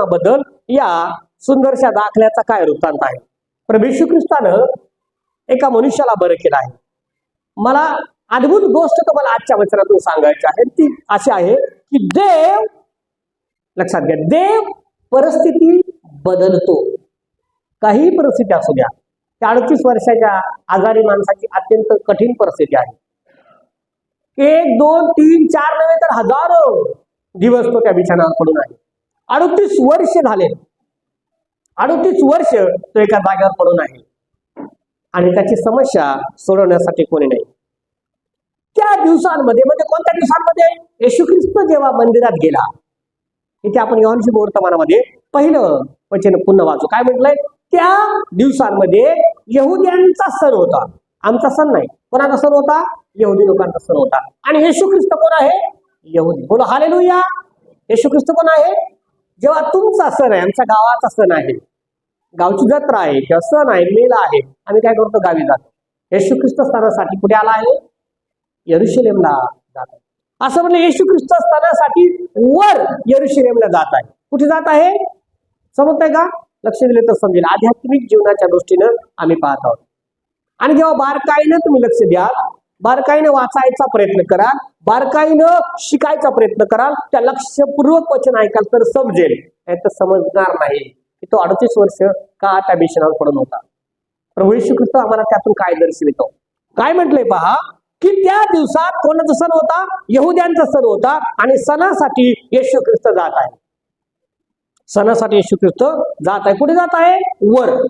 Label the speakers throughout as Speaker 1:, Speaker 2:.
Speaker 1: जीवनाबद्दल या सुंदरशा दाखल्याचा काय वृत्तांत आहे? प्रभू ख्रिस्तानं एका मनुष्याला बरं केलं आहे. मला अद्भुत गोष्ट तुम्हाला आजच्या वचनातून सांगायची आहे. ती अशी आहे की देव लक्षात घ्या देव परिस्थिती बदलतो. काही परिस्थिती असू द्या. त्या अडतीस वर्षाच्या आजारी माणसाची अत्यंत कठीण परिस्थिती आहे. एक दोन तीन चार नव्हे तर हजारो दिवस तो त्या बिछाणावर पडून आहे. अडतीस वर्ष झाले. अडतीस वर्ष तो एका जागेवर पडून आहे. आणि त्याची समस्या सोडवण्यासाठी कोणी नाही. त्या दिवसांमध्ये म्हणजे कोणत्या दिवसांमध्ये? येशू ख्रिस्त जेव्हा मंदिरात गेला इथे आपण यवनशी वर्तमानामध्ये पहिलं वचन पुन्हा वाचू. काय म्हटलंय? त्या दिवसांमध्ये यहुद्यांचा सण होता. आमचा सण नाही. कोणाचा सण होता? यहुदी लोकांचा सण होता. आणि येशू ख्रिस्त कोण आहे? यहुदी. बोला हालेलुया. येशू ख्रिस्त कोण आहे? जेव्हा तुमचा सण आहे आमच्या गावाचा सण आहे. गावची जत्रा आहे किंवा सण आहे मेला आहे आम्ही काय करतो? गावी जातो. येशू ख्रिस्त स्थानासाठी कुठे आला आहे. यरुशलेमला जात आहे. असं म्हणलं येशू ख्रिस्त स्थानासाठी वर यरुशलेमला जात आहे. कुठे जात आहे? समजताय का? लक्ष दिले तर समजेल. आध्यात्मिक जीवनाच्या दृष्टीनं आम्ही पाहत आहोत. आणि जेव्हा बारकाईनं तुम्ही लक्ष द्याल बारकाईनं वाचायचा प्रयत्न कराल बारकाईनं शिकायचा प्रयत्न कराल त्या लक्षपूर्वक वचन ऐकाल तर समजेल. नाही तर समजणार नाही. की तो अडतीस वर्ष का त्या मिशनावर पडून होता? प्रभू येशू ख्रिस्त आम्हाला त्यातून काय दर्शवितो काय म्हटलंय पहा? की त्या दिवसात कोणाचा सण होता? यहुद्यांचा सण होता आणि सणासाठी येशू ख्रिस्त जात आहे. सणासाठी येशू ख्रिस्त जात आहे. कुठे जात आहे? वर.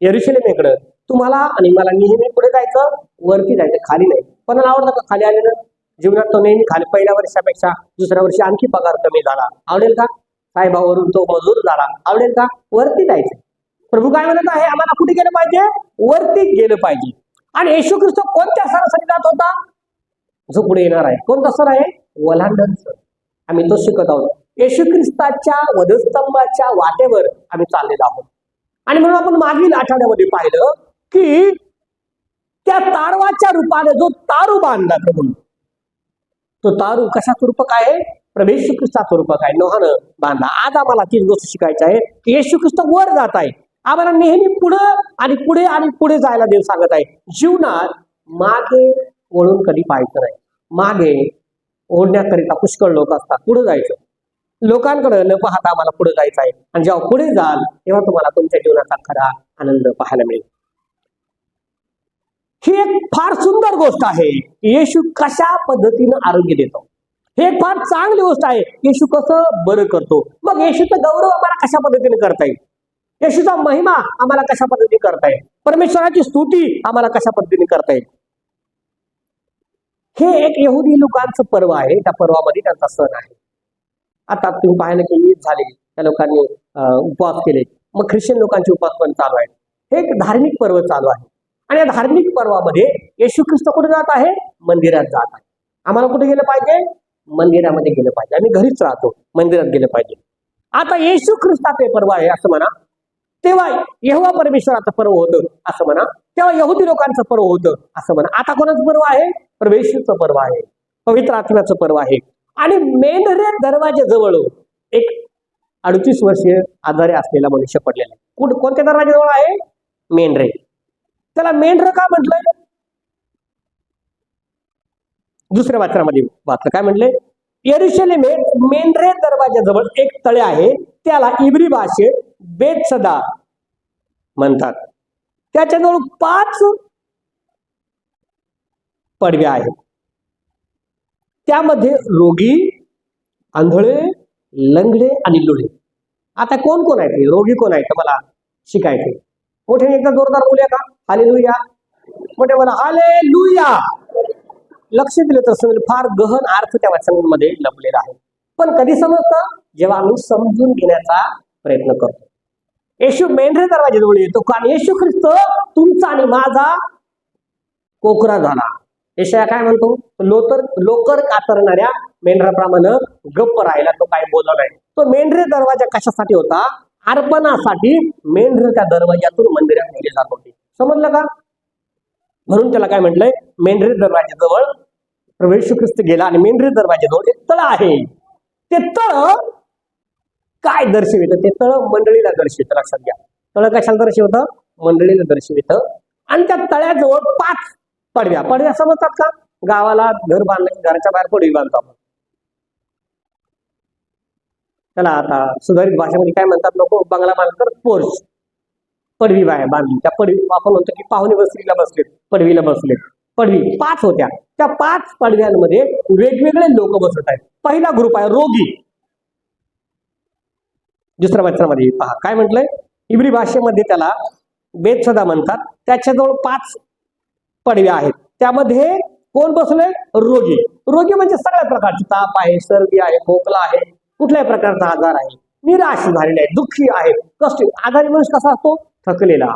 Speaker 1: यरुशलेमेकडं तुम्हाला आणि मला नेहमी पुढे जायचं वरती जायचं खाली नाही. पण आवडतं का खाली आलेलं? जीवनात तो नेहमी खाली पहिल्या वर्षापेक्षा दुसऱ्या वर्षी आणखी पगार कमी झाला. आवडेल का? साहेबावरून तो मजूर झाला. आवडेल का? वरती जायचं. प्रभू काय म्हणत आहे? आम्हाला कुठे गेलं पाहिजे? वरती गेलं पाहिजे. आणि येशू ख्रिस्त कोणत्या सणासाठी जात होता? जो पुढे येणार आहे. कोणता सण आहे? वलांडन सण. आम्ही तो शिकत आहोत. येशू ख्रिस्ताच्या वधस्तंभाच्या वाटेवर आम्ही चाललेलो आहोत. आणि म्हणून आपण मागील आठवड्यामध्ये पाहिलं की त्या तारवाच्या रूपाने जो तारू बांधला प्रभू. तो तारू कशाचं रूपक आहे? प्रभू येशू ख्रिस्ताचं रूपक आहे. नोहानं बांधला. आज आम्हाला तीन गोष्ट शिकायची आहे. की येशू ख्रिस्त वर जात आहे. आम्हाला नेहमी पुढं आणि पुढे आणि पुढे जायला देव सांगत आहे. जीवनात मागे वळून कधी पाहायचं नाही. मागे ओढण्याकरिता पुष्कळ लोक असतात. पुढे जायचं. लोकांकडे न पाहता आम्हाला पुढे जायचं आहे. आणि जेव्हा पुढे जाल तेव्हा तुम्हाला तुमच्या जीवनाचा खरा आनंद पाहायला मिळेल. ही एक फार सुंदर गोष्ट आहे. येशू कशा पद्धतीनं आरोग्य देतो? हे एक फार चांगली गोष्ट आहे. येशू कसं बरं करतो? मग येशूचा गौरव आम्हाला कशा पद्धतीने करता येईल? येशूचा महिमा आम्हाला कशा पद्धतीने करता येईल? परमेश्वराची स्तुती आम्हाला कशा पद्धतीने करता येईल? हे एक यहुदी लोकांचं पर्व आहे. त्या पर्वामध्ये त्यांचा सण आहे. आता तुम्ही पाहिलं की ईद झाले. त्या लोकांनी उपवास केले. मग ख्रिश्चन लोकांचे उपवास पण चालू आहे हे एक धार्मिक पर्व चालू आहे. आणि या धार्मिक पर्वामध्ये येशू ख्रिस्त कुठे जात आहे? मंदिरात जात आहे. आम्हाला कुठे गेलं पाहिजे? मंदिरामध्ये गेलं पाहिजे. आम्ही घरीच राहतो मंदिरात गेलं पाहिजे. आता येशू ख्रिस्ताचे पर्व आहे असं म्हणा. तेव्हा येहवा परमेश्वराचं पर्व होतं असं म्हणा. तेव्हा यहुदी लोकांचं पर्व होतं असं म्हणा. आता कोणाचं पर्व आहे? प्रवेशचं पर्व आहे. पवित्र आत्म्याचं पर्व आहे. आणि मेंढरे दरवाजेजवळ हो. एक अडतीस वर्षीय आजारी असलेला मनुष्य पडलेला आहे. कोणत्या दरवाजेजवळ आहे? मेंढरे त्याला मेंढर का म्हटलंय? दुसऱ्या वाचनामध्ये वाचलं. काय म्हटलंय? येरुशलेमे मेंढरे दरवाजाजवळ एक तळे आहे. त्याला इब्री भाषेत बेतसदा म्हणतात. त्याच्याजवळ पाच पडव्या आहेत. त्यामध्ये रोगी आंधळे लंगडे आणि लुळे आता कोण कोण आहेत? रोगी कोण आहेत? मला शिकायचे मोठे एकदा जोरदार बोलूया का आले लुया मोठे बोला आले लुया लक्ष दिलं तर समजेल फार गहन अर्थ त्या वचनांमध्ये लपलेला आहे. पण कधी समजतं? जेव्हा आम्ही समजून घेण्याचा प्रयत्न करतो. येशू मेंढरे दरवाजेजवळ येतो. कारण येशू ख्रिस्त तुमचा आणि माझा कोकरा झाला. येशया काय म्हणतो? लोकर लोकर कातरणाऱ्या मेंढराप्रमाणे गप्प राहिला. तो काय बोलला नाही. तो मेंढरे दरवाजा कशासाठी होता? अर्पणासाठी मेंढर त्या दरवाजातून मंदिरात नेले जात होते. समजलं का? म्हणून त्याला काय म्हटलंय? मेंढरे दरवाज्याजवळ प्रवेश ख्रिस्त गेला आणि मेंढरे दरवाज्याजवळ एक तळ आहे ते तळ काय दर्शवित? ते तळ मंडळीला दर्शवित. लक्षात घ्या. तळ कशाला दर्शवित? मंडळीला दर्शवित. आणि त्या तळ्याजवळ पाच पडव्या. पडव्या समजतात का? गावाला घर बांधलं घराच्या बाहेर पडवी बांधतो आपण. त्याला आता सुधारित भाषेमध्ये काय म्हणतात लोक? बंगला बांधलं पोर्च. पडवी बाहेर बांधली. त्या पडवी आपण म्हणतो की पाहुणे बसरीला बसले पडवीला बसले पडवी पाच होत्या. त्या पाच पडव्यांमध्ये वेगवेगळे लोक बसत आहेत. पहिला ग्रुप आहे रोगी. दुसऱ्या वचनामध्ये पहा. काय म्हटलंय? इब्री भाषेमध्ये त्याला बेदसदा म्हणतात. त्याच्याजवळ पाच पडव्या आहेत. त्यामध्ये कोण बसले रोगी. रोगी म्हणजे सगळ्या प्रकारचे ताप आहे सर्दी आहे खोकला आहे. कुठल्याही प्रकारचा आजार आहे निराश झालेले आहे दुःखी आहे कष्ट आजारी माणूस कसा असतो? थकलेला.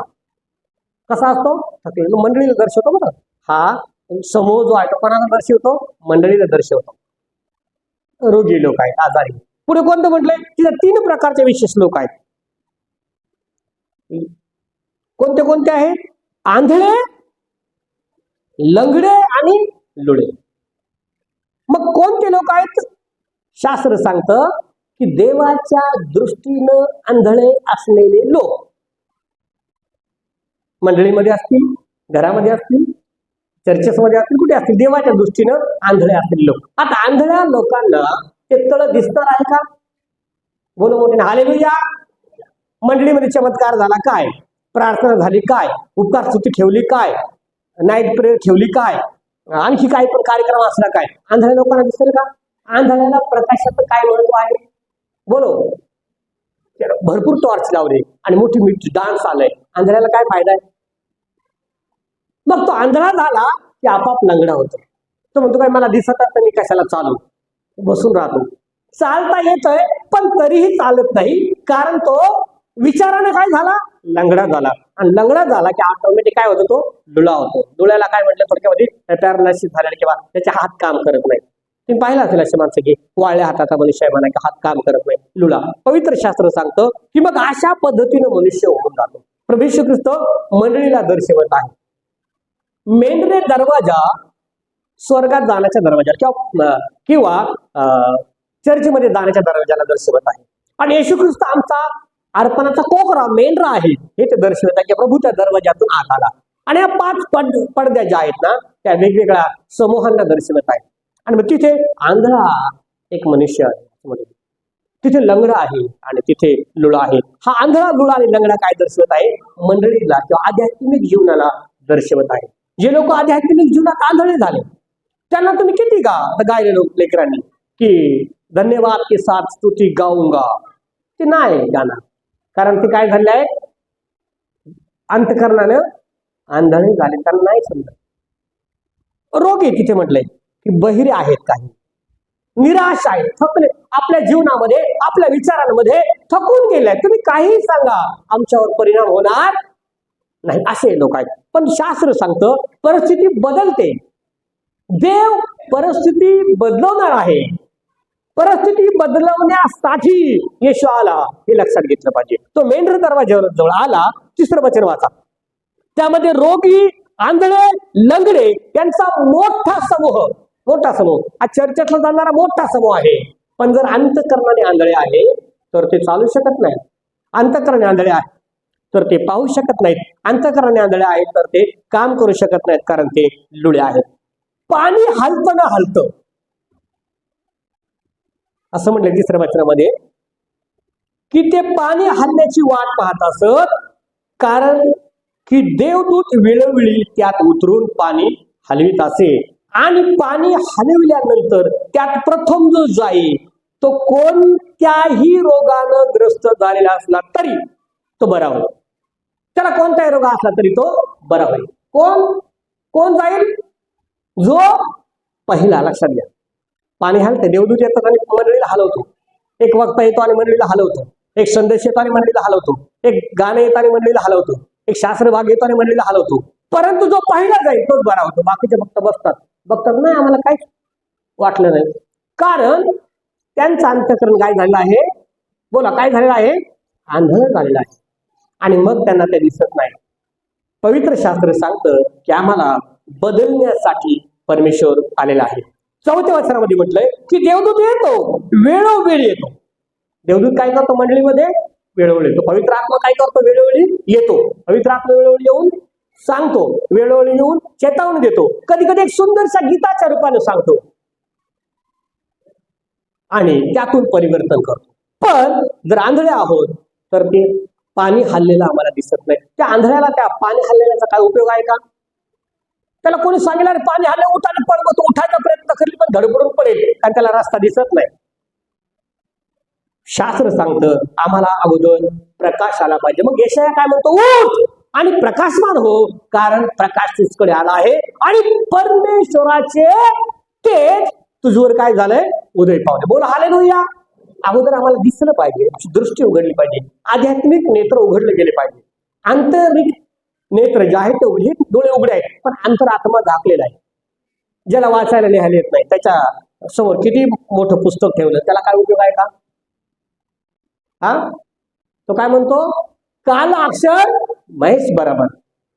Speaker 1: कसा असतो? थकलेला. मंडळीला दर्शवतो बरं. हा समूह जो आहे तो कोणाला दर्शवतो? मंडळीला दर्शवतो. रोगी लोक आहेत आजारी. पुढे कोणतं म्हटलंय? तिथे तीन प्रकारचे विशेष लोक आहेत. कोणते कोणते आहेत आंधळे लंगडे आणि लुळे. मग कोणते लोक आहेत? शास्त्र सांगतं की देवाच्या दृष्टीनं आंधळे असलेले लोक मंडळीमध्ये असतील घरामध्ये असतील चर्चेसमध्ये असतील कुठे असतील देवाच्या दृष्टीनं आंधळे असलेले लोक. आता आंधळ्या लोकांना ते तळ दिसणार आहे का? बोल मोठे हालेलुया. मंडळीमध्ये चमत्कार झाला काय? प्रार्थना झाली काय? उपकार स्तुती ठेवली काय? नाईट प्रेयर ठेवली काय? आणखी काही पण कार्यक्रम असला काय? आंधळ्या लोकांना दिसेल का? आंधळ्याला प्रकाशाचं काय महत्त्व आहे? बोलो. भरपूर टॉर्च लावले आणि मोठी मोठी डान्स आलाय. आंधळ्याला काय फायदा आहे? मग तो आंधळा झाला की आपाप लंगडा होतो. तो म्हणतो काय मला दिसत असतं मी कशाला चालू? बसून राहतो. चालता येतोय पण तरीही चालत नाही. कारण तो विचाराने काय झाला? लंगडा झाला. आणि लंगडा झाला की ऑटोमॅटिक काय होतो तो? डुळा होतो. डुळ्याला काय म्हटलं थोडक्यामध्ये? झाल्याने झालेला किंवा त्याचे हात काम करत नाही तुम्ही पाहिलं असेल असे माणसं की वाळ्या हाताचा मनुष्य आहे म्हणा की हात काम करत नाही लुला पवित्र शास्त्र सांगतं की मग अशा पद्धतीनं मनुष्य होऊन जातो. प्रभू ख्रिस्त मंडळीला दर्शवत आहे. मेंढरे दरवाजा स्वर्गात जाण्याच्या दरवाजा किंवा किंवा अं, चर्चमध्ये जाण्याच्या दरवाजाला दर्शवत आहे. आणि येशू ख्रिस्त आमचा अर्पणाचा कोकरा मेंढरा आहे. हे ते दर्शवत आहे की प्रभू त्या दरवाजातून आत आला. आणि या पाच पड पडद्या ज्या आहेत ना त्या वेगवेगळ्या समूहांना दर्शवत आहेत. आणि मग तिथे आंधळा एक मनुष्य आहे. तिथे लंगडा आहे आणि तिथे लुळा आहे. हा आंधळा लुळा आणि लंगडा काय दर्शवत आहे? मंडळीला किंवा आध्यात्मिक जीवनाला दर्शवत आहे. जे लोक आध्यात्मिक जीवनात आंधळे झाले त्यांना तुम्ही किती गा गायले लोक लेकरांनी? की धन्यवाद के साथ स्तुती गाऊंगा. ते नाही गाणं कारण ते काय झाले आहे अंतकरणानं आंधळे झाले त्यांना नाही समजत. रोग आहे तिथे म्हटलंय. की बहिरे आहेत काही. निराश आहेत थकले. आपल्या जीवनामध्ये आपल्या विचारांमध्ये थकून गेले तुम्ही काहीही सांगा आमच्यावर परिणाम होणार नाही. असे लोक आहेत. पण शास्त्र सांगतं परिस्थिती बदलते. देव परिस्थिती बदलवणार आहे. परिस्थिती बदलवण्यासाठी येशू आला हे लक्षात घेतलं पाहिजे. तो मेंढर दरवाज्यावर जवळ आला तिसरं वचन वाचा. त्यामध्ये रोगी आंधळे लंगडे यांचा मोठा समूह मोठा समूह. हा चर्चेतला जाणारा मोठा समूह आहे. पण जर अंतकरणाने आंधळे आहे तर ते चालू शकत नाही अंतकरणे आंधळे आहे तर ते पाहू शकत नाहीत. अंतकरणे आंधळे आहेत तर ते काम करू शकत नाहीत कारण ते लुळे आहेत. पाणी हलतं ना हलतं. असं म्हटलं तिसऱ्या वचनामध्ये. की ते पाणी हलण्याची वाट पाहत असत कारण की देवदूत वेळोवेळी त्यात उतरून पाणी हलवित असे. आणि पाणी हलविल्यानंतर त्यात प्रथम जो जाई तो कोणत्याही रोगानं ग्रस्त झालेला असला तरी तो बरा होईल. त्याला कोणताही रोग असला तरी तो बरा होईल. कोण? कोण जाईल? जो पहिला लक्षात घ्या. पाणी हलते देवदूत येतात आणि मंडळीला हलवतो. एक वक्ता येतो आणि मंडळीला हलवतो. एक संदेश येतो आणि मंडळीला हलवतो. एक गाणं येतो आणि मंडळीला हलवतो. एक शास्त्र भाग येतो आणि मंडळीला हलवतो. परंतु जो पहिला जाईल तोच बरा होतो. बाकीचे फक्त बसतात. बघतात नाही आम्हाला काहीच वाटलं नाही. कारण त्यांचं अंतकरण काय झालेलं आहे? बोला काय झालेलं आहे? आंधळ झालेलं आहे. आणि मग त्यांना ते दिसत नाही. पवित्र शास्त्र सांगतं की आम्हाला बदलण्यासाठी परमेश्वर आलेला आहे. चौथ्या वचनामध्ये म्हटलंय की देवदूत येतो वेळोवेळी येतो. देवदूत काय करतो मंडळीमध्ये? वेळोवेळी येतो. पवित्र आत्मा काय करतो? वेळोवेळी येतो. पवित्र आत्मा वेळोवेळी येऊन सांगतो. वेळोवेळी येऊन चेतावणी देतो. कधी कधी एक सुंदरशा गीताच्या रूपाने सांगतो. आणि त्यातून परिवर्तन करतो. पण जर आंधळे आहोत तर ते पाणी हल्लेलं आम्हाला दिसत नाही. त्या आंधळ्याला त्या पाणी हल्लेल्याचा काय उपयोग आहे का? त्याला कोणी सांगितलं पाणी हल्ले उठाने पड तो उठायचा प्रयत्न करेल पण धडपडून पडेल. कारण त्याला रस्ता दिसत नाही. शास्त्र सांगतं आम्हाला अगोदर प्रकाश आला पाहिजे. मग यशया काय म्हणतो? उठ! आणि प्रकाशमान हो कारण प्रकाश तुझकडे आला आहे. आणि परमेश्वराचे तेज तुझवर काय झालंय? उदय पावले. बोला आले या अगोदर आम्हाला दिसलं पाहिजे. दृष्टी उघडली पाहिजे. आध्यात्मिक नेत्र उघडले गेले पाहिजे. आंतरिक नेत्र जे आहेत ते उघडे डोळे उघडे आहेत पण अंतरात्मा झाकलेला आहे. ज्याला वाचायला लिहायला येत नाही. त्याच्यासमोर किती मोठं पुस्तक ठेवलं? त्याला काय उपयोग आहे का? हा? तो काय म्हणतो? काल अक्षर महेश बरोबर.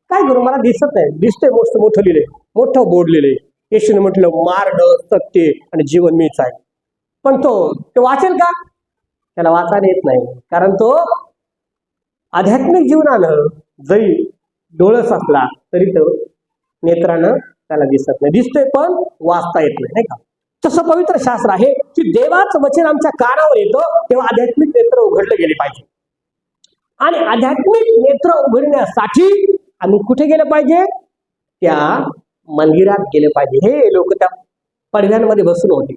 Speaker 1: काय करू मला दिसत नाही. दिसतंय गोष्ट मोठं लिहिले मोठं बोर्ड लिहिले येशूने म्हटलं मार्ग सत्य आणि जीवन मीच आहे. पण तो तो वाचेल का? त्याला वाचायला येत नाही. कारण तो आध्यात्मिक जीवनानं जरी डोळस असला तरी तो नेत्रानं त्याला दिसत नाही. दिसतोय पण वाचता येत नाही नाही का? तसं पवित्र शास्त्र आहे की देवाचं वचन आमच्या कानावर येतं तेव्हा आध्यात्मिक नेत्र उघडलं गेले पाहिजे. आणि आध्यात्मिक नेत्र उघडण्यासाठी आम्ही कुठे गेलं पाहिजे? त्या मंदिरात गेले पाहिजे. हे लोक त्या पडव्यांमध्ये बसून होते.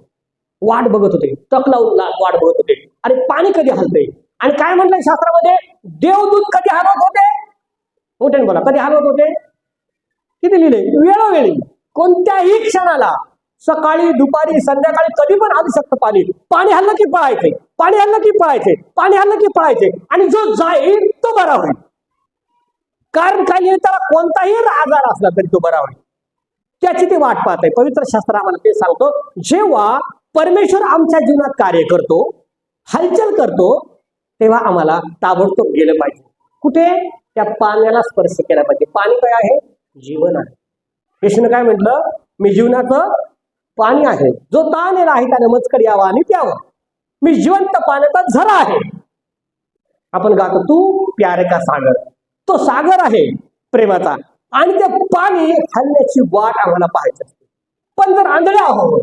Speaker 1: वाट बघत होते. तक लावून वाट बघत होते. आणि पाणी कधी हलते आणि काय म्हटलंय शास्त्रामध्ये? देवदूत कधी हलवत होते? मोठ्याने बोला. कधी हलवत होते? किती लिहिले? वेळोवेळी. कोणत्याही क्षणाला. सकाळी दुपारी संध्याकाळी कधी पण आणू शकतं पाणी पाणी हल्लं की पळायचे. पाणी हल्लं की पळायचे. पाणी हल्लं की पळायचे. आणि जो जाईल तो बरा होईल. कारण काय त्याला कोणताही आजार असला तरी तो बरा होईल. त्याची ते वाट पाहत आहे. पवित्र शास्त्र आम्हाला ते सांगतो. जेव्हा परमेश्वर आमच्या जीवनात कार्य करतो हालचाल करतो तेव्हा आम्हाला ताबडतोब गेलं पाहिजे. कुठे? त्या पाण्याला स्पर्श केला पाहिजे. पाणी काय आहे? जीवन आहे. येशूने काय म्हटलं? मी जीवनाचं पाणी आहे. जो ताणलेला आहे त्याने मचकड यावा आणि प्यावं. मी जिवंत पाण्याचा झरा आहे. आपण गातो तू प्यारे का सागर? तो सागर आहे प्रेमाचा. आणि ते पाणी हलण्याची वाट आम्हाला पाहायची असते. पण जर आंधळे आहोत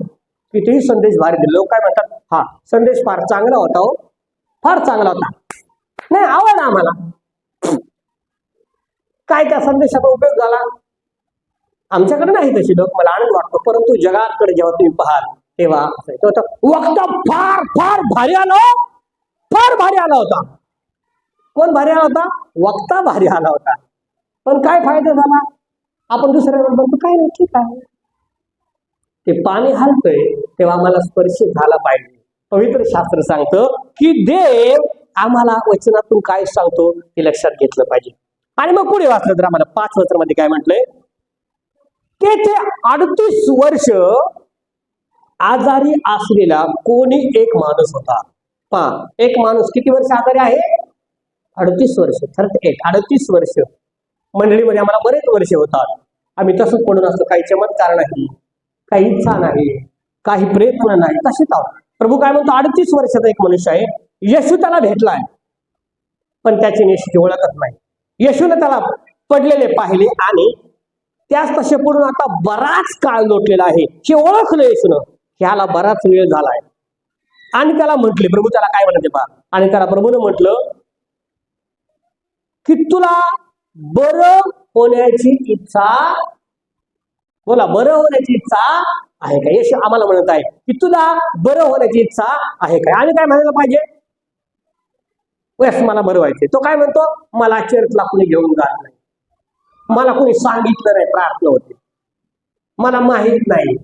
Speaker 1: कितीही संदेश भारी दिले लोक काय म्हणतात हा संदेश फार चांगला होता हो. फार चांगला होता. नाही आवडला आम्हाला. काय त्या संदेशाचा उपयोग झाला? आमच्याकडे नाही तशी लोक मला आनंद वाटतो. परंतु जगाकडे जेव्हा तुम्ही पाहाल तेव्हा असं वक्ता फार फार भारी आला हो. फार भारी आला होता. कोण भारी आला होता? वक्ता भारी आला होता. पण काय फायदा झाला? आपण दुसऱ्या म्हणतो काय नाही ठीक आहे. ते पाणी हलतंय तेव्हा आम्हाला स्पर्श झाला पाहिजे. पवित्र शास्त्र सांगतं की देव आम्हाला वचनातून काय सांगतो हे लक्षात घेतलं पाहिजे. आणि मग पुढे वाचलं तर आम्हाला पाच वचनामध्ये काय म्हटलंय? तेथे अडतीस वर्ष आजारी असलेला कोणी एक माणूस होता. पा एक माणूस किती वर्ष आजारी आहे? अडतीस वर्ष. थर्टी एट अडतीस वर्ष. मंडळीमध्ये आम्हाला बरेच वर्ष होतात. आम्ही तसंच पडून असतो काही चमत्कार नाही काही इच्छा नाही काही प्रयत्न नाही. तसेच आहोत. प्रभू काय म्हणतो अडतीस वर्षाचा एक मनुष्य आहे. येशू त्याला भेटलाय पण त्याची निश्चित ओळखत नाही. येशूने त्याला पडलेले पाहिले आणि त्याच तसे पडून आता बराच काळ लोटलेला आहे. हे ओळखलं येशून ह्याला बराच वेळ झालाय. आणि त्याला म्हटले प्रभू त्याला काय म्हणते पा आणि त्याला प्रभूने म्हटलं की तुला बर होण्याची इच्छा बोला बरं होण्याची इच्छा आहे का? यश आम्हाला म्हणत आहे की तुला बरं होण्याची इच्छा आहे काय आणि काय म्हणायला पाहिजे? यस मला बरं व्हायचे तो काय म्हणतो? मला चर्चला कुणी घेऊन जात नाही मला कोणी सांगितलं नाही प्रार्थना होते. मला माहीत नाही.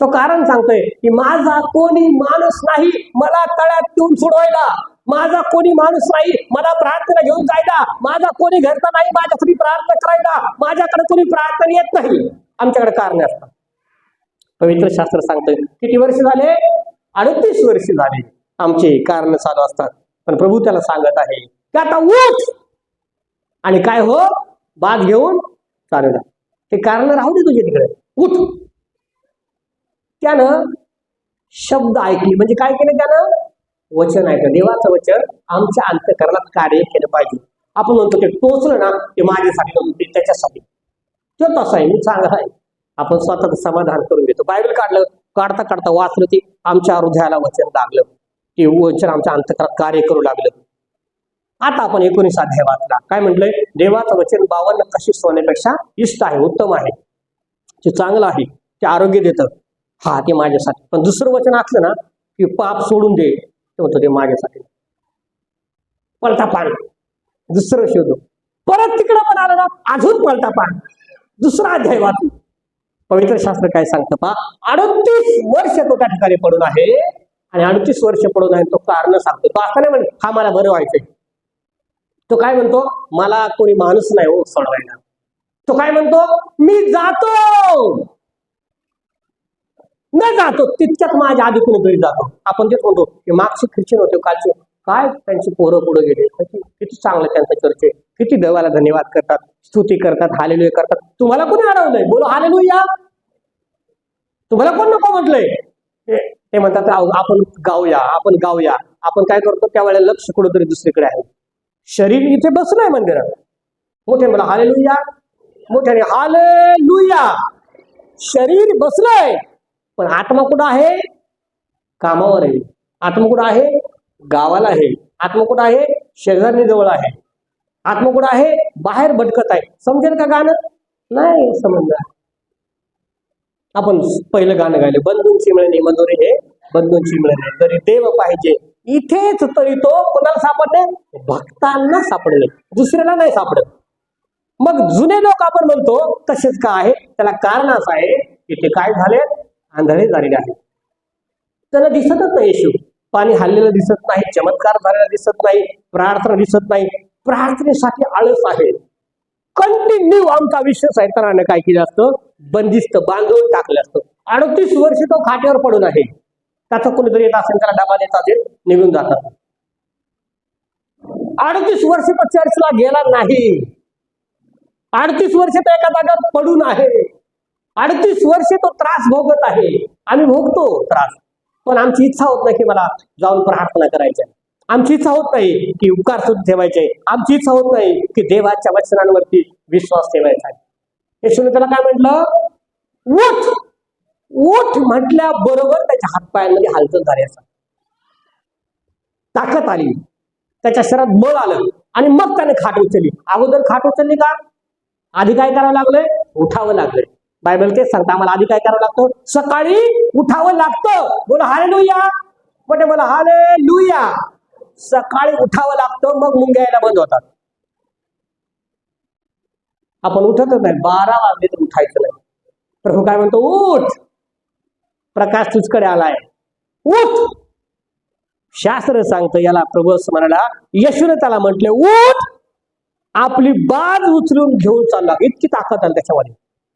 Speaker 1: तो कारण सांगतोय की माझा कोणी माणूस नाही मला तळ्यात ठेवून सोडवायला. माझा कोणी माणूस नाही मला प्रार्थना घेऊन जायला. माझा कोणी घरचा नाही माझ्यासाठी प्रार्थना करायला. माझ्याकडे कोणी प्रार्थना येत नाही. आमच्याकडे कारण असतात. पवित्र शास्त्र सांगतोय किती वर्ष झाले? अडतीस वर्ष झाले. आमचे कारण चालू असतात. पण प्रभू त्याला सांगत आहे की आता उठ! आणि काय हो? बाद घेऊन चालेल ते कारण राहू दे तुझे तिकडे. उठ. त्यानं शब्द ऐकले. म्हणजे काय केलं त्यानं? वचन ऐकलं. देवाचं वचन आमच्या अंतकरणात कार्य केलं पाहिजे. आपण म्हणतो ते टोचलं ना ते माझ्यासाठी नव्हतं ते त्याच्यासाठी. तो तसा आहे. मी चांगला आहे. आपण स्वतःच समाधान करून घेतो. बायबल काढलं काढता काढता वाचलं ते आमच्या हृदयाला वचन लागलं. ते वचन आमच्या अंतकरात कार्य करू लागलं. आता आपण एकोणीस अध्याय वाचला. काय म्हटलंय? देवाचं वचन बावन्न कशी सोन्यापेक्षा इष्ट आहे उत्तम आहे. ते चांगलं आहे ते आरोग्य देतं. हा ते माझ्यासाठी. पण दुसरं वचन असलं ना की पाप सोडून दे ते म्हणतो ते माझ्यासाठी. पलटा पान. दुसरं शोधू. परत तिकडं पण आलं ना अजून पलटा पान. दुसरा अध्याय वाचू. पवित्र शास्त्र काय सांगतं पा अडतीस वर्ष तो त्या ठिकाणी पडून आहे आणि अडतीस वर्ष पडून आहे तो कारण सांगतो. तो असं नाही म्हणजे हा मला बरं व्हायचंय. तो काय म्हणतो? मला कोणी माणूस नाही हो सोडवायला. तो काय म्हणतो? मी जातो. न जातो तितक्यात माझ्या आधी कोणीतरी जातो. आपण तेच म्हणतो की मागचे ख्रिश्चन होते कालचे. काय त्यांची पोरं पुढे गेले? किती चांगलं त्यांचं चर्चे. किती देवाला धन्यवाद करतात स्तुती करतात हालेलुया करतात. तुम्हाला कोणी अडवलंय? बोलो हालेलुया. तुम्हाला कोण नको म्हटलंय? ते- म्हणतात आपण गाऊया आपण गाऊया. आपण काय करतो? त्यावेळेला लक्ष कुठंतरी दुसरीकडे आहे. शरीर इथे बसलंय मंदिरात. मोठे मला हाले लुया मोठ्याने हाले लुया शरीर बसलंय पण आत्मा कुठं आहे? कामावर आहे. आत्मा कुठं आहे? गावाला आहे. आत्मा कुठं आहे? शेजारी जवळ आहे. आत्मा कुठं आहे? बाहेर भटकत आहे. समजेल का गाणं? नाही समजणार. आपण पहिलं गाणं गायले बंधूंची मिळणे मधुरी हे बंधूंची मिळणे तरी देव पाहिजे. इथेच तरी तो कोणाला सापडले? भक्तांना सापडले. दुसऱ्याला नाही सापडत. मग जुने लोक आपण म्हणतो तसेच का आहे? त्याला कारण असं आहे की ते काय झाले? आंधळे झालेले आहे त्याला दिसतच नाही येशू. पाणी हल्लेलं दिसत नाही चमत्कार झालेला दिसत नाही प्रार्थना दिसत नाही. प्रार्थनेसाठी आळस आहे. कंटिन्यू आमचा विश्व तरानं काय केलं असतं? बंदिस्त बांधून टाकलं असतं. अडतीस वर्ष तो खाट्यावर पडून आहे. त्याचा कोणीतरी येत असेल त्याला डबा देत असेल निघून जातात. अडतीस वर्ष तो चर्चला गेला नाही. अडतीस वर्ष तो एका जागावर पडून आहे. अडतीस वर्ष तो त्रास भोगत आहे. आम्ही भोगतो त्रास. पण आमची इच्छा होत नाही की मला जाऊन प्रार्थना करायची. आहे. आमची इच्छा होत नाही की उपकार सुद्धा ठेवायचे. आमची इच्छा होत नाही की देवाच्या वचनांवरती विश्वास ठेवायचा. आहे येशूने त्याला काय म्हटलं? उठ! उठ म्हटल्याबरोबर त्याच्या हातपायांमध्ये हालचाल झाली असं ताकद आली. त्याच्या शरीरात बळ आलं. आणि मग त्याने खाट उचलली. अगोदर खाट उचलली का? आधी काय करावं लागलंय? उठावं लागलंय. बायबल तेच सांगता आम्हाला आधी काय करावं लागतं? सकाळी उठावं लागतं. बोला हाले लुया मोठे बोला हाले लुया सकाळी उठावं लागतं मग मुंग्या यायला बंद होतात. आपण उठतच नाही. बारा वाजले तर उठायचं नाही. प्रभू काय म्हणतो? उठ. प्रकाश तुझकडे आलाय. उठ! शास्त्र सांगतं याला प्रभू असं म्हणाला त्याला म्हटले उठ! आपली बाज उचलून घेऊन चालला. इतकी ताकद आली त्याच्यामध्ये.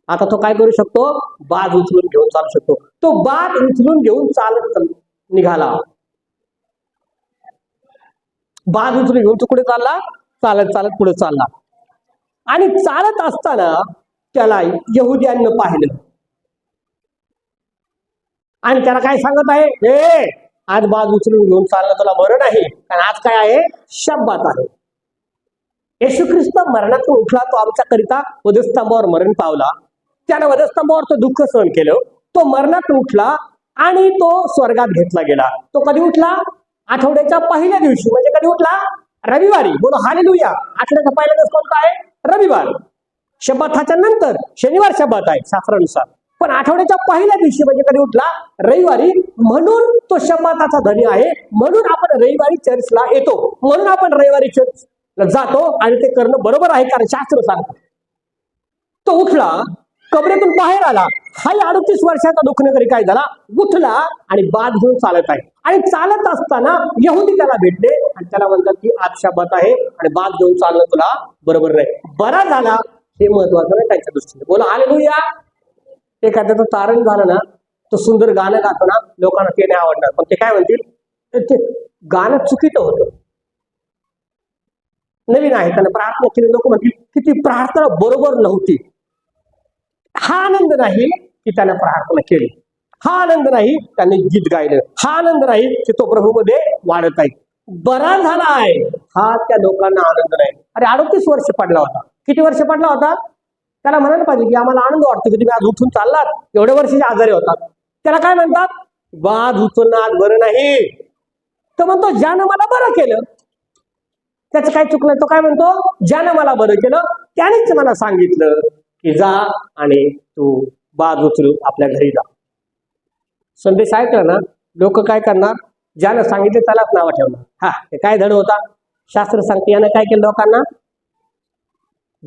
Speaker 1: आता तो काय करू शकतो? बाज उचलून घेऊन चालू शकतो. तो बाज उचलून घेऊन चालत निघाला. बाज उचलून घेऊन तो कुठे चालला? चालत चालत पुढे चालला. आणि चालत असताना त्याला यहुद्यांना पाहिलं. आणि त्याला काय सांगत आहे? हे आज बाज उचलून घेऊन चाललं तुला मरण आहे कारण आज काय आहे? शब्दात आहे. येशू ख्रिस्त मरणातून उठला तो आमच्याकरिता वधस्तंभावर मरण पावला. त्याने वधस्तंभावर तो दुःख सहन केलं. तो मरणातून उठला आणि तो स्वर्गात घेतला गेला. तो कधी उठला? आठवड्याच्या पहिल्या दिवशी. म्हणजे कधी उठला? रविवारी. बोलो हालेलुया. आठवड्याचा पहिला दिवस कोणता आहे? रविवार. शब्दाच्या नंतर. शनिवार शब्दात आहे शास्त्रानुसार. पण आठवड्याच्या पहिल्या दिवशी म्हणजे कधी उठला? रविवारी. म्हणून तो शमाताचा धनी आहे. म्हणून आपण रविवारी चर्चला येतो. म्हणून आपण रविवारी चर्चला जातो आणि ते करणं बरोबर आहे कारण शास्त्र सांगतं. तो उठला कबरेतून बाहेर आला. हाही अडतीस वर्षाचा दुखणेकरी काय झाला? उठला आणि बाद घेऊन चालत आहे. आणि चालत असताना यहुदी त्याला भेटले आणि त्याला म्हणतात की आज शब्दात आहे आणि बाद घेऊन चालणं तुला बरोबर नाही. बरा झाला. हे महत्वाचं नाही त्यांच्या दृष्टीने. बोला आले एखाद्याचं तारण झालं ना तो सुंदर गाणं गातो ना लोकांना ते नाही आवडणार. पण ते काय म्हणतील? "ते- ते गाणं चुकीचं होतं. नवीन आहे त्यांना प्रार्थना केली लोक म्हणतील की ती प्रार्थना बरोबर नव्हती. हा आनंद नाही की त्यानं प्रार्थना केली. हा आनंद नाही त्यांनी गीत गायलं. हा आनंद नाही की तो प्रभूमध्ये वाढत आहे. बरा झाला आहे. हा त्या लोकांना आनंद नाही. अरे अडतीस वर्ष पडला होता. किती वर्ष पडला होता? त्याला म्हणायला पाहिजे की आम्हाला आनंद वाटतो की तुम्ही आज उठून चाललात. एवढ्या वर्षाचे आजारी होतात. त्याला काय म्हणतात? बाज उचलणं आज बरं नाही. तो म्हणतो ज्यानं मला बरं केलं त्याचं काय चुकलं तो काय म्हणतो? ज्यानं मला बरं केलं त्यानेच मला सांगितलं की जा आणि तू बाज उचलू आपल्या घरी जा. संदेश ऐकला ना लोक काय करणार? ज्यानं सांगितलं त्यालाच नावं ठेवणार. हा हे काय धड होता? शास्त्र सांगते यानं काय केलं लोकांना?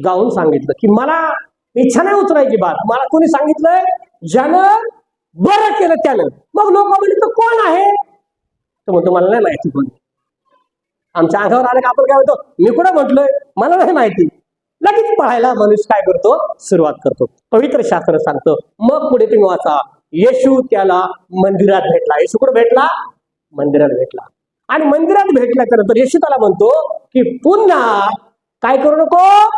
Speaker 1: जाऊन सांगितलं की मला इच्छा नाही उतरायची बात मला कोणी सांगितलंय? ज्यानं बरं केलं त्यानं. मग लोक म्हणजे तो कोण आहे? तर म्हणतो मला नाही माहिती कोण. आमच्या अंगावर आलं का आपण काय म्हणतो? मी कुठं म्हटलोय? मला नाही माहिती. लगेच पळायला मनुष्य काय करतो? सुरुवात करतो. पवित्र शास्त्र सांगतो मग पुढे तुम्ही वाचा. येशू त्याला मंदिरात भेटला. येशू कुठं भेटला? मंदिरात भेटला. आणि मंदिरात भेटल्यानंतर येशू त्याला म्हणतो की पुन्हा काय करू नको?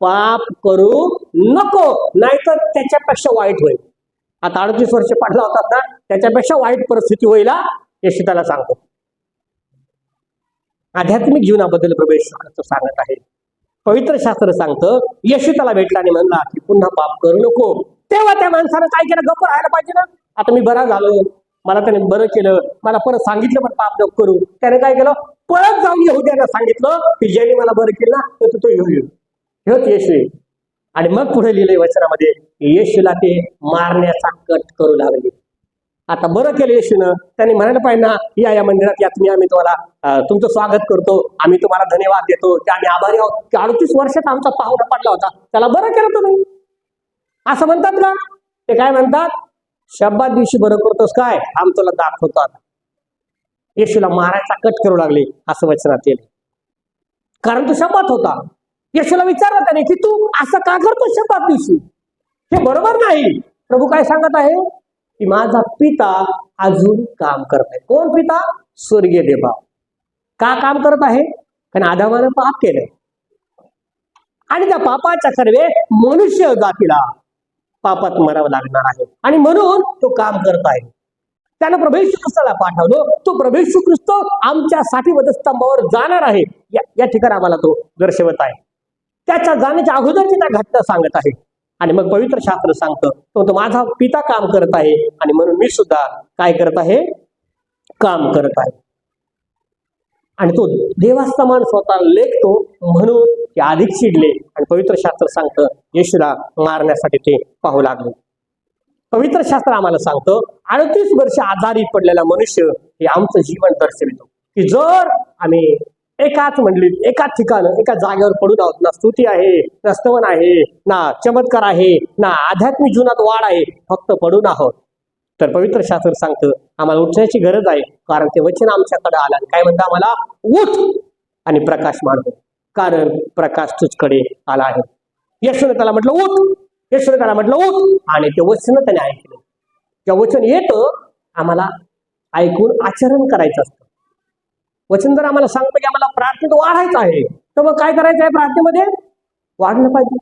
Speaker 1: पाप करू नको नाहीतर त्याच्यापेक्षा वाईट होईल. आता अडतीस वर्ष पाठला होता ना त्याच्यापेक्षा वाईट परिस्थिती होईल हा, सांगतो. आध्यात्मिक जीवनाबद्दल प्रवेश सांगत आहे. पवित्र शास्त्र सांगतं यशिताला भेटला आणि म्हणला की पुन्हा पाप करू नको. तेव्हा त्या माणसानं काय केलं? गप्प राहायला पाहिजे ना. आता मी बरा झालो. मला त्याने बरं केलं. मला परत सांगितलं पण पाप नको करू. त्याने काय केलं? परत जाऊन येहुद्यांना सांगितलं की ज्याने मला बरं केलं ना तर तो येऊ येऊ हेच येशू आहे. आणि मग पुढे लिहिलंय वचनामध्ये येशूला ते मारण्याचा कट करू लागले. आता बरं केलं येशूनं. त्यांनी म्हणायला पाहिजे ना या या मंदिरात या तुम्ही आम्ही तुम्हाला तुमचं स्वागत करतो. आम्ही तुम्हाला धन्यवाद देतो. की आम्ही आभारी आहोत. की अडतीस वर्षात आमचा पाहुणा पडला होता. त्याला बरं केलं तुम्ही. असं म्हणतात ना. ते काय म्हणतात? शब्दात दिवशी बरं करतोस काय? आम तुला दाखवतो आता. येशूला मारायचा कट करू लागले असं वचनात येईल कारण तो शब्दात होता. येशूला विचारलं त्याने की तू असं का करतो शब्दात दिवशी हे बरोबर नाही. प्रभू काय सांगत आहे? की माझा पिता अजून काम करत आहे कोण पिता? स्वर्गीय देवा का काम करत आहे? कारण आदामानं पाप केलं. आणि त्या पापाच्या सर्वे मनुष्य जातीला पापात मरावं लागणार आहे. आणि म्हणून तो काम करत आहे. त्यानं प्रभेशू ख्रिस्ताला पाठवलं. तो प्रभेशू ख्रिस्त आमच्यासाठी वधस्तंभावर जाणार आहे. या ठिकाणी आम्हाला तो दर्शवत आहे. त्याच्या जाण्याच्या अगोदरची त्या घटना सांगत आहे. आणि मग पवित्र शास्त्र सांगतं तो तो माझा पिता काम करत आहे आणि म्हणून मी सुद्धा काय करत आहे? काम करत आहे. आणि तो देवास्तमान स्वतः लेखतो म्हणून ते अधिक चिडले आणि पवित्र शास्त्र सांगतं येशूला मारण्यासाठी ते पाहू लागले. पवित्र शास्त्र आम्हाला सांगतं अडतीस वर्ष आजारी पडलेला मनुष्य हे आमचं जीवन दर्शवितो. की जर आम्ही एकाच मंडळीत एकाच ठिकाण एका जागेवर पडून आहोत. ना स्तुती आहे ना स्तवन आहे ना चमत्कार आहे ना आध्यात्मिक जीवनात वाढ आहे फक्त पडून आहोत. तर पवित्र शास्त्र सांगतं आम्हाला उठण्याची गरज आहे कारण ते वचन आमच्याकडे आलं. आणि काय म्हणतं आम्हाला? उठ आणि प्रकाश मानतो कारण प्रकाश तुझकडे आला आहे. यशोने त्याला म्हटलं उठ. यशोने त्याला म्हटलं उठ. आणि ते वचन त्याने ऐकलं. जेव्हा वचन येतं आम्हाला ऐकून आचरण करायचं असतं. वचन जर आम्हाला सांगतं की आम्हाला प्रार्थनेत वाढायचं आहे तर मग काय करायचं आहे प्रार्थनेमध्ये? वाढलं पाहिजे.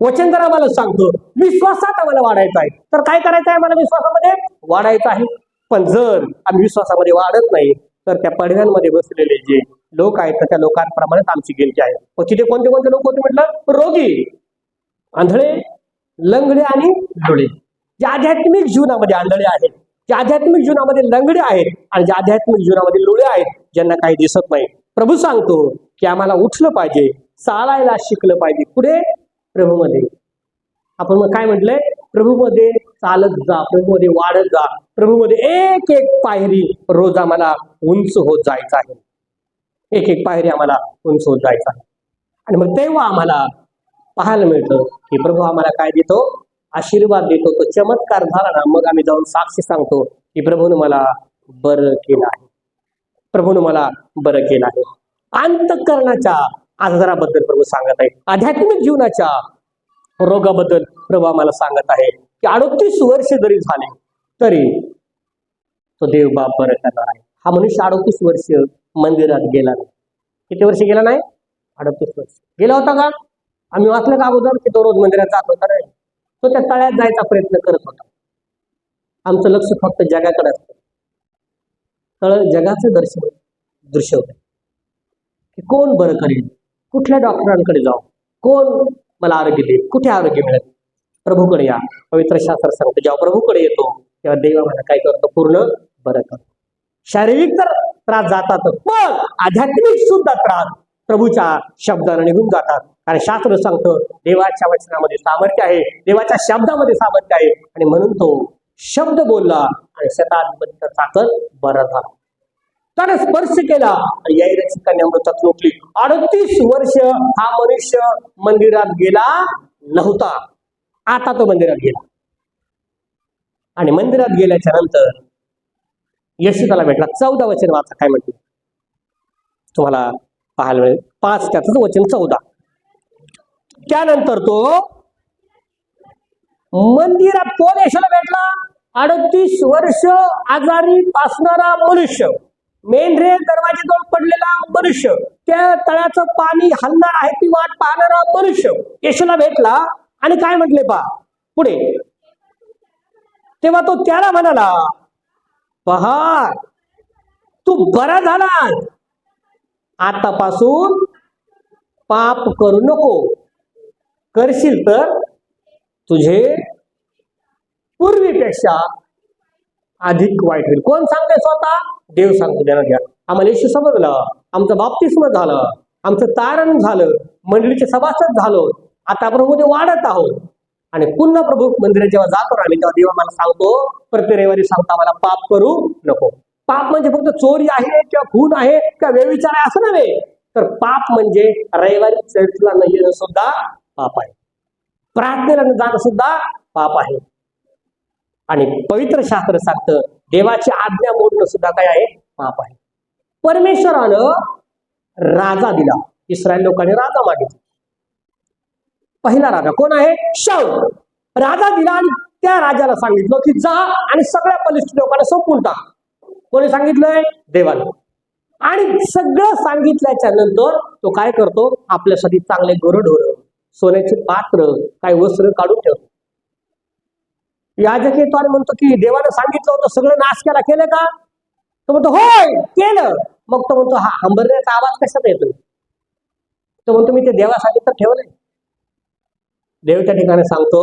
Speaker 1: वचन जर आम्हाला सांगतो विश्वासात आम्हाला वाढायचं आहे तर काय करायचं आहे आम्हाला विश्वासामध्ये? वाढायचं आहे. पण जर आम्ही विश्वासामध्ये वाढत नाही तर त्या पडव्यांमध्ये बसलेले जे लोक आहेत तर त्या लोकांप्रमाणेच आमची गिनती आहे. मग तिथे कोणते कोणते लोक होते म्हटलं? रोगी आंधळे लंगडे आणि डोळे जे आध्यात्मिक जीवनामध्ये आंधळे आहेत जे आध्यात्मिक जीवनामध्ये लंगडे आहेत आणि जे आध्यात्मिक जीवनामध्ये लुळे आहेत ज्यांना काही दिसत नाही. प्रभू सांगतो की आम्हाला उठलं पाहिजे चालायला शिकलं पाहिजे. पुढे प्रभूमध्ये. आपण मग काय म्हटलंय? प्रभूमध्ये चालत जा प्रभूमध्ये वाढत जा. प्रभूमध्ये एक एक पायरी रोज आम्हाला उंच होत जायचं आहे. एक एक पायरी आम्हाला उंच होत जायचं आहे. आणि मग तेव्हा आम्हाला पाहायला मिळतं की प्रभू आम्हाला काय देतो? आशीर्वाद देतो. तो चमत्कार झाला ना मग आम्ही जाऊन साक्षी सांगतो की प्रभूनं मला बरं केलं आहे. प्रभून मला बरं केलं आहे. अंतकरणाच्या आजाराबद्दल प्रभू सांगत आहे आध्यात्मिक जीवनाच्या रोगाबद्दल प्रभू आम्हाला सांगत आहे की अडतीस वर्ष जरी झाले तरी तो देव बाप बरं करणार आहे. हा मनुष्य अडतीस वर्ष मंदिरात गेला नाही. किती वर्ष गेला नाही? अडतीस वर्ष. गेला होता का? आम्ही वाचलं का अगोदर की तो रोज मंदिरात जात होता नाही? तो त्या तळ्यात जायचा प्रयत्न करत होता. आमचं लक्ष फक्त जगाकडे तळ जगाचं दर्शन दृश्यवत की कोण बरं करेल? कुठल्या डॉक्टरांकडे जाऊ कोण मला आरोग्य देईल? कुठे आरोग्य मिळेल? प्रभूकडे या. पवित्र शास्त्र सांगतो जेव्हा प्रभूकडे येतो तेव्हा देवा मला काय करतो? पूर्ण बरं करतो. शारीरिक तर त्रास जातात पण आध्यात्मिक सुद्धा त्रास प्रभूच्या शब्दाने निघून जातात. कारण शास्त्र सांगतं देवाच्या वचनामध्ये सामर्थ्य आहे देवाच्या शब्दामध्ये सामर्थ्य आहे. आणि म्हणून तो शब्द बोलला आणि शताधिपतीचा ताकद बरा झाला. त्याने स्पर्श केला आणि याईराची कन्या मृतात लोटली. अडतीस वर्ष हा मनुष्य मंदिरात गेला नव्हता. आता तो मंदिरात गेला. आणि मंदिरात गेल्याच्यानंतर येशू त्याला भेटला चौदा वचन वाचा. काय म्हणते? तुम्हाला पाहायला मिळेल. पाच त्याच वचन चौदा. त्यानंतर तो मंदिरात कोण येशूला भेटला. अडतीस वर्ष आजारी पासणारा मनुष्य मेंढरे दरवाजेजवळ पडलेला मनुष्य त्या तळ्याचं पाणी हलणार आहे ती वाट पाहणारा मनुष्य येशूला भेटला आणि काय म्हटले पा पुढे. तेव्हा तो त्याला म्हणाला पहा तू बरा झाला आतापासून पाप करू नको. करशील तर तुझे पूर्वीपेक्षा अधिक वाईट होईल. कोण सांगते स्वतः? देव सांगतो देणार घ्या. आम्हाला येशू समजलं. आमचं बाप्तिस्म झालं. आमचं तारण झालं. मंडळीचे सभासद झालो. आता प्रभूमध्ये वाढत आहोत. आणि पुन्हा प्रभू मंदिरात जेव्हा जातो आम्ही तेव्हा देव मला सांगतो प्रत्येक रविवारी सांगतो आम्हाला पाप करू नको. पाप म्हणजे फक्त चोरी आहे किंवा खून आहे किंवा व्यविचार आहे असं नव्हे. तर पाप म्हणजे रविवारी चर्चला न येणं सुद्धा पाप आहे. प्रार्थनेला न जाणं सुद्धा पाप आहे. आणि पवित्र शास्त्र सांगतं देवाची आज्ञा मोडणं सुद्धा काय आहे? पाप आहे. परमेश्वरानं राजा दिला. इस्रायल लोकांनी राजा मागितला. पहिला राजा कोण आहे? शाऊल. राजा दिला आणि त्या राजाला सांगितलं की जा आणि सगळ्या बलिष्ठ लोकांना संपून टाक. कोणी सांगितलंय? देवाने आणि सगळं सांगितल्याच्या नंतर तो काय करतो? आपल्यासाठी चांगले गोरढोर सोन्याचे पात्र काय वस्त्र काढून ठेवतो. याजक आणि म्हणतो की देवानं सांगितलं होतं सगळं नाश केला. केलं का? तो म्हणतो होय केलं. मग तो म्हणतो हा हंबरण्याचा आवाज कशात येतो तो म्हणतो मी ते देवासाठी तर ठेवलंय. देव त्या ठिकाणी सांगतो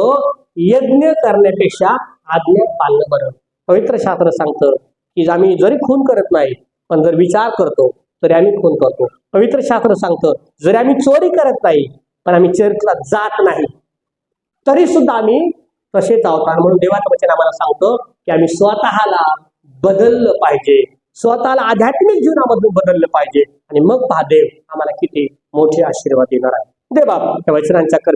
Speaker 1: यज्ञ करण्यापेक्षा आज्ञा पाळणं बरं. पवित्र शास्त्र सांगतं की आम्ही जरी खून करत नाही पण जर विचार करतो तरी आम्ही खून करतो. पवित्र शास्त्र सांगतं जरी आम्ही चोरी करत नाही पण आम्ही चर्चला जात नाही तरी सुद्धा आम्ही तसेच आहोत. म्हणून देवाचं वचन आम्हाला सांगतं की आम्ही स्वतःला बदललं पाहिजे. स्वतःला आध्यात्मिक जीवनामधून बदललं पाहिजे. आणि मग पहा देव आम्हाला किती मोठे आशीर्वाद देणार आहे दे बाप त्या वचनांचा कर